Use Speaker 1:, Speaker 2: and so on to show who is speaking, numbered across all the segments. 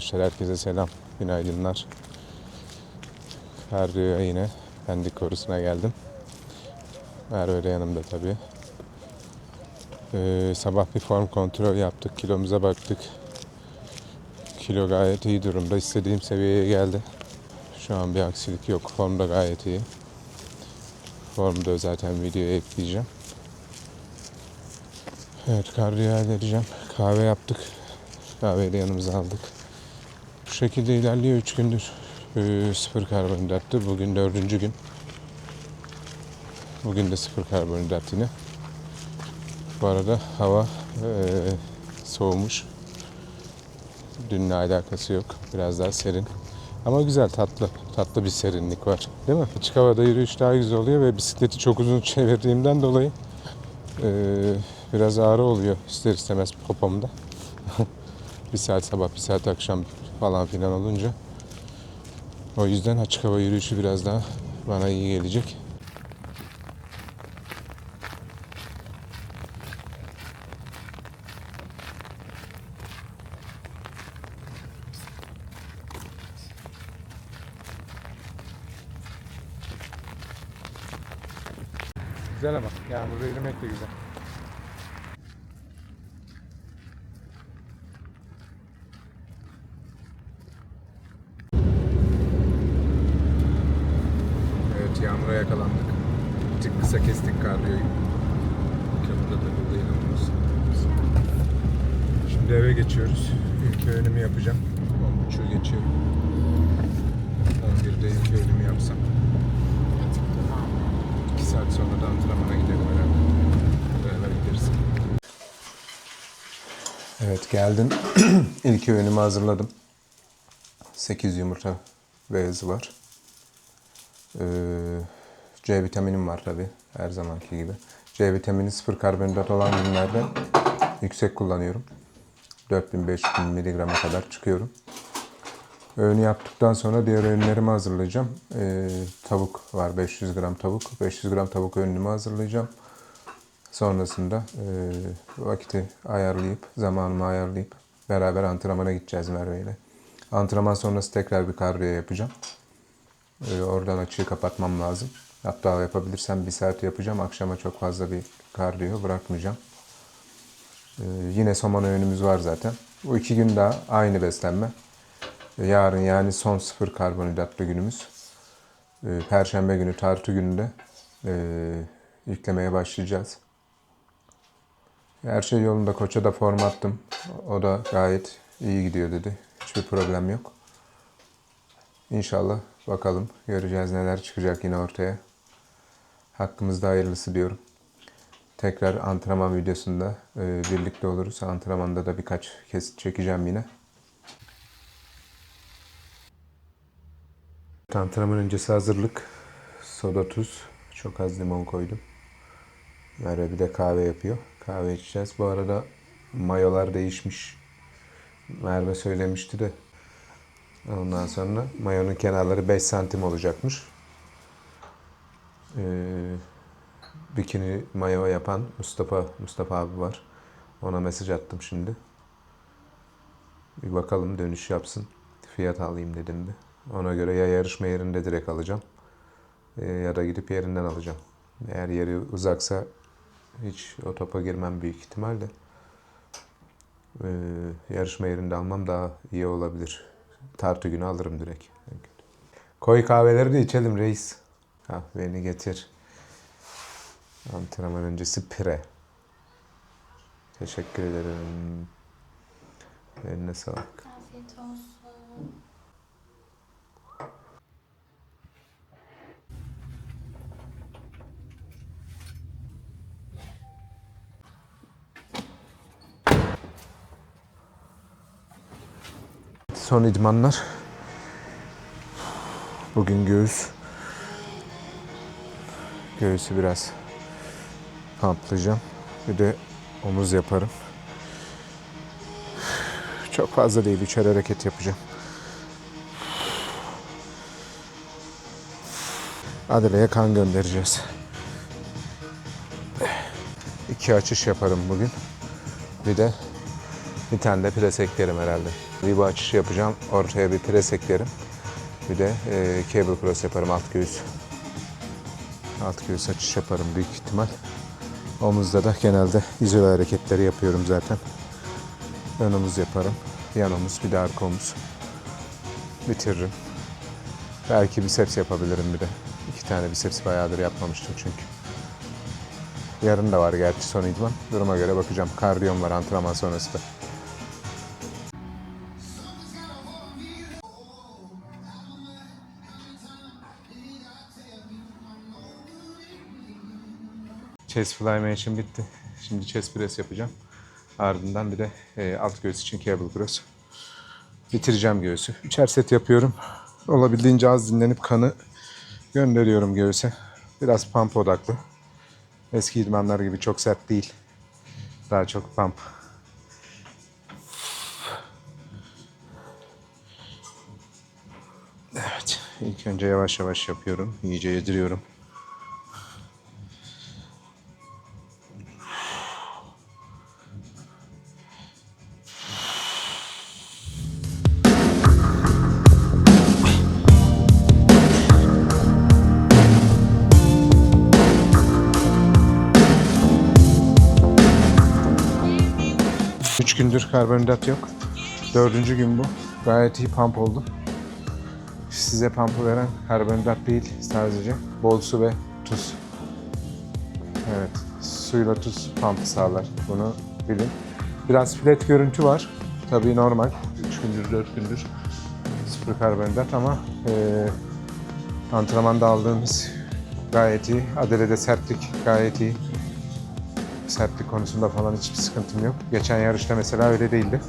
Speaker 1: arkadaşlar. Herkese selam. Günaydınlar. Kardiyoya yine Pendik korusuna geldim. Merve de yanımda tabii. Ee, sabah bir form kontrol yaptık. Kilomuza baktık. Kilo gayet iyi durumda. İstediğim seviyeye geldi. Şu an bir aksilik yok. Form da gayet iyi. Formu da zaten videoya ekleyeceğim. Evet kardiyo halledeceğim. Kahve yaptık. Kahveyi de yanımıza aldık. Şekilde ilerliyor 3 gündür. Ee, sıfır karbonhidrattı. Bugün dördüncü gün. Bugün de sıfır karbonhidrat yine. Bu arada hava eee, soğumuş. Dünle alakası yok. Biraz daha serin. Ama güzel, tatlı. Tatlı bir serinlik var. Değil mi? Açık havada yürüyüş daha güzel oluyor ve bisikleti çok uzun çevirdiğimden dolayı eee, biraz ağrı oluyor ister istemez popomda. bir saat sabah, bir saat akşam falan filan olunca. O yüzden açık hava yürüyüşü biraz daha bana iyi gelecek. Güzel ama yağmurda yürümek de güzel. Geçiyoruz. İlk öğünümü yapacağım. 10.30'u geçiyor. 11'de ilk öğünümü yapsam. 2 saat sonra da antrenmana gidelim herhalde. Beraber gideriz. Evet geldim. İlk öğünümü hazırladım. 8 yumurta beyazı var. Ee, C vitaminim var tabi her zamanki gibi. C vitamini sıfır karbonhidrat olan günlerde yüksek kullanıyorum. 4000-5000 miligrama kadar çıkıyorum. Öğünü yaptıktan sonra diğer öğünlerimi hazırlayacağım. Ee, tavuk var 500 gram tavuk. 500 gram tavuk öğünümü hazırlayacağım. Sonrasında e, vakiti ayarlayıp, zamanımı ayarlayıp beraber antrenmana gideceğiz Merve ile. Antrenman sonrası tekrar bir kardiyo yapacağım. Ee, oradan açığı kapatmam lazım. Hatta yapabilirsem bir saat yapacağım. Akşama çok fazla bir kardiyo bırakmayacağım. Ee, yine somon öğünümüz var zaten. Bu iki gün daha aynı beslenme. Ee, Yarın yani son sıfır karbonhidratlı günümüz. Ee, Perşembe günü tartı gününde e, yüklemeye başlayacağız. Her şey yolunda. Koça da form attım. O da gayet iyi gidiyor dedi. Hiçbir problem yok. İnşallah bakalım göreceğiz neler çıkacak yine ortaya. Hakkımızda hayırlısı diyorum. Tekrar antrenman videosunda e, birlikte oluruz. Antrenmanda da birkaç kez çekeceğim yine. Antrenman öncesi hazırlık. Soda tuz. Çok az limon koydum. Merve bir de kahve yapıyor. Kahve içeceğiz. Bu arada mayolar değişmiş. Merve söylemişti de Ondan sonra mayonun kenarları 5 santim olacakmış. Ee, bikini mayo yapan Mustafa Mustafa abi var. Ona mesaj attım şimdi. Bir bakalım dönüş yapsın. Fiyat alayım dedim bir. Ona göre ya yarışma yerinde direkt alacağım. ee, ya da gidip yerinden alacağım. Eğer yeri uzaksa hiç o topa girmem büyük ihtimalle. Ee, yarışma yerinde almam daha iyi olabilir. Tartı günü alırım direkt. Koy kahveleri de içelim reis. Kahveni getir. Antrenman öncesi pire. Teşekkür ederim. Eline sağlık.
Speaker 2: Afiyet olsun.
Speaker 1: Son idmanlar. Bugün göğüs. Göğüsü biraz pamplayacağım. Bir de omuz yaparım. Çok fazla değil. Üçer hareket yapacağım. Adile'ye kan göndereceğiz. İki açış yaparım bugün. Bir de bir tane de pres eklerim herhalde. Riba açışı yapacağım. Ortaya bir pres eklerim. Bir de e, cable cross yaparım alt göğüs. Alt göğüs açış yaparım büyük ihtimal. Omuzda da genelde izole hareketleri yapıyorum zaten. Ön omuz yaparım. Yan omuz bir de arka omuz. Bitiririm. Belki biceps yapabilirim bir de. İki tane biceps bayağıdır yapmamıştım çünkü. Yarın da var gerçi son idman. Duruma göre bakacağım. Kardiyom var antrenman sonrası da. Chest Flymation bitti. Şimdi chest press yapacağım. Ardından bir de e, alt göğüs için cable cross. Bitireceğim göğsü. Üçer set yapıyorum. Olabildiğince az dinlenip kanı gönderiyorum göğüse. Biraz pump odaklı. Eski idmanlar gibi çok sert değil. Daha çok pump. Evet. İlk önce yavaş yavaş yapıyorum. İyice yediriyorum. Gündür karbonhidrat yok. Dördüncü gün bu. Gayet iyi pump oldu. Size pump'ı veren karbonhidrat değil sadece bol su ve tuz. Evet, suyla tuz pump sağlar. Bunu bilin. Biraz flat görüntü var. Tabii normal. 3 gündür, 4 gündür sıfır karbonhidrat ama eee antrenmanda aldığımız gayet iyi. Adelede sertlik gayet iyi. Sertlik konusunda falan hiçbir sıkıntım yok. Geçen yarışta mesela öyle değildi.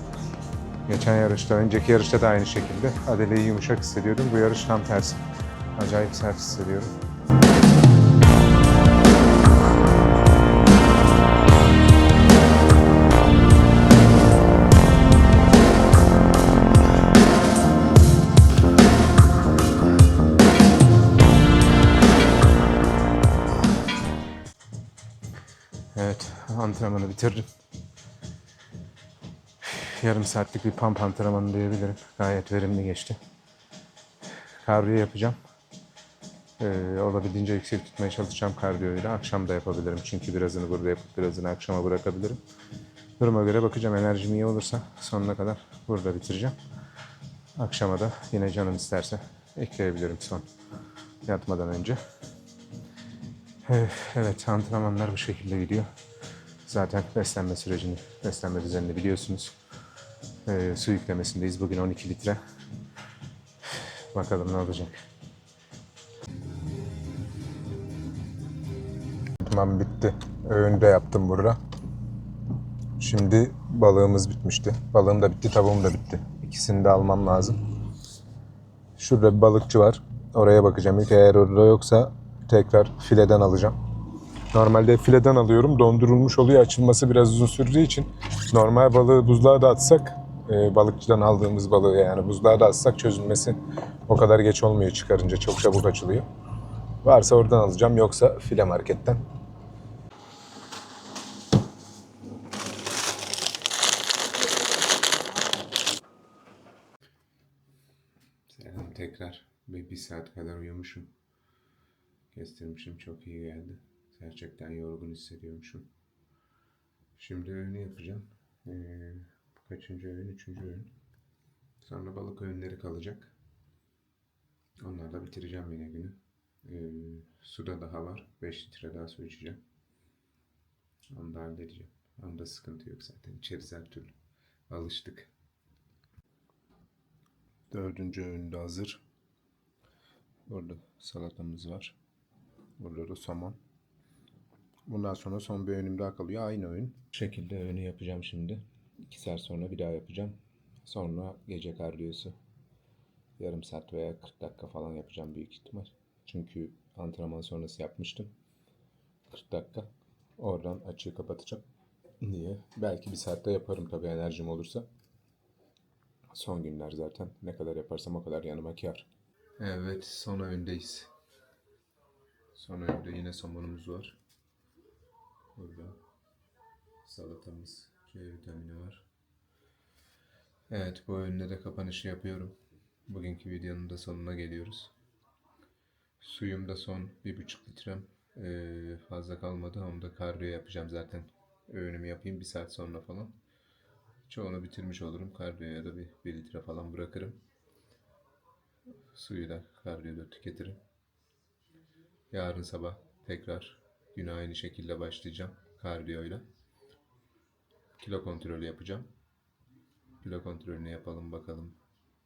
Speaker 1: Geçen yarışta, önceki yarışta da aynı şekilde. Adele'yi yumuşak hissediyordum. Bu yarış tam tersi. Acayip sert hissediyorum. Evet, antrenmanı bitirdim. Yarım saatlik bir pump antrenmanı diyebilirim. Gayet verimli geçti. Kardiyo yapacağım. Ee, olabildiğince yüksek tutmaya çalışacağım kardiyoyu da. Akşam da yapabilirim çünkü birazını burada yapıp birazını akşama bırakabilirim. Duruma göre bakacağım. Enerjim iyi olursa sonuna kadar burada bitireceğim. Akşama da yine canım isterse ekleyebilirim son yatmadan önce. Evet, antrenmanlar bu şekilde gidiyor. Zaten beslenme sürecini, beslenme düzenini biliyorsunuz. Ee, su yüklemesindeyiz. Bugün 12 litre. Bakalım ne olacak. Tamam bitti. Öğünde yaptım burada. Şimdi balığımız bitmişti. Balığım da bitti, tavuğum da bitti. İkisini de almam lazım. Şurada bir balıkçı var. Oraya bakacağım. İlk eğer orada yoksa tekrar fileden alacağım. Normalde fileden alıyorum. Dondurulmuş oluyor. Açılması biraz uzun sürdüğü için normal balığı buzluğa da atsak e, balıkçıdan aldığımız balığı yani buzluğa da atsak çözülmesi o kadar geç olmuyor çıkarınca. Çok çabuk açılıyor. Varsa oradan alacağım. Yoksa file marketten. Selam tekrar. Bir, bir saat kadar uyumuşum. Kestirmişim çok iyi geldi. Gerçekten yorgun hissediyormuşum. Şimdi öğünü yapacağım. Ee, kaçıncı öğün? Üçüncü öğün. Sonra balık öğünleri kalacak. Onlarla bitireceğim yine günü. Ee, suda daha var. 5 litre daha su içeceğim. Onu da halledeceğim. Onda sıkıntı yok zaten. İçeriz her türlü. Alıştık. Dördüncü öğün de hazır. Burada salatamız var. Burada da somon. Bundan sonra son bir öğünüm kalıyor. Aynı öğün. Bu şekilde öğünü yapacağım şimdi. 2 saat sonra bir daha yapacağım. Sonra gece kardiyosu. Yarım saat veya 40 dakika falan yapacağım büyük ihtimal. Çünkü antrenman sonrası yapmıştım. 40 dakika. Oradan açığı kapatacağım. Niye? Belki bir saatte yaparım tabii enerjim olursa. Son günler zaten. Ne kadar yaparsam o kadar yanıma kar. Evet, son öğündeyiz. Son öğünde yine somonumuz var. Burada salatamız, C vitamini var. Evet, bu önüne de kapanışı yapıyorum. Bugünkü videonun da sonuna geliyoruz. Suyum da son bir buçuk litrem Ee, fazla kalmadı. Onu da kardiyo yapacağım zaten. Öğünümü yapayım bir saat sonra falan. Çoğunu bitirmiş olurum. Kardiyoya da bir, bir litre falan bırakırım. Suyu da kardiyoda tüketirim. Yarın sabah tekrar güne aynı şekilde başlayacağım kardiyoyla. Kilo kontrolü yapacağım. Kilo kontrolünü yapalım bakalım.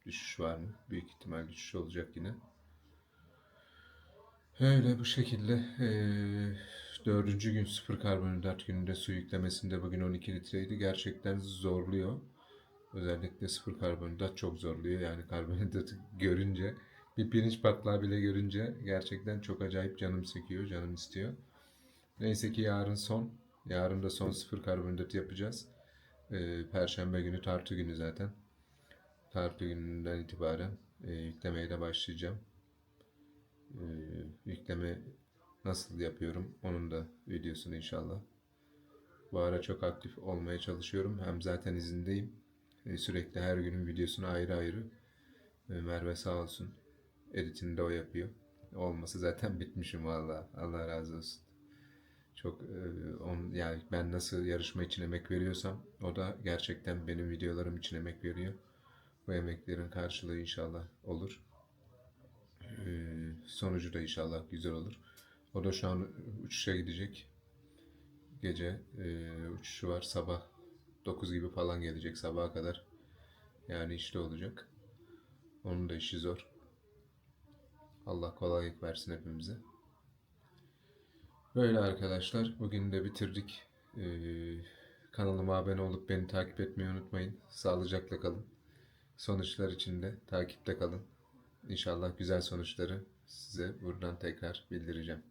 Speaker 1: Düşüş var mı? Büyük ihtimal düşüş olacak yine. Öyle bu şekilde eee, dördüncü gün sıfır karbonhidrat gününde su yüklemesinde bugün 12 litreydi. Gerçekten zorluyor. Özellikle sıfır karbonhidrat çok zorluyor. Yani karbonhidratı görünce bir pirinç patlağı bile görünce gerçekten çok acayip canım sekiyor, canım istiyor. Neyse ki yarın son. Yarın da son sıfır karbonhidrat yapacağız. Eee, Perşembe günü tartı günü zaten. Tartı gününden itibaren eee, yüklemeye de başlayacağım. Ee, yükleme nasıl yapıyorum onun da videosunu inşallah. Bu ara çok aktif olmaya çalışıyorum. Hem zaten izindeyim. Ee, sürekli her günün videosunu ayrı ayrı. Ee, Merve sağ olsun. Editini de o yapıyor. Olması zaten bitmişim valla. Allah razı olsun. Çok e, on, yani ben nasıl yarışma için emek veriyorsam o da gerçekten benim videolarım için emek veriyor. Bu emeklerin karşılığı inşallah olur. Ee, sonucu da inşallah güzel olur. O da şu an uçuşa gidecek. Gece e, uçuşu var. Sabah 9 gibi falan gelecek sabaha kadar. Yani işte olacak. Onun da işi zor. Allah kolaylık versin hepimize. Böyle arkadaşlar. Bugün de bitirdik. Ee, kanalıma abone olup beni takip etmeyi unutmayın. Sağlıcakla kalın. Sonuçlar için de takipte kalın. İnşallah güzel sonuçları size buradan tekrar bildireceğim.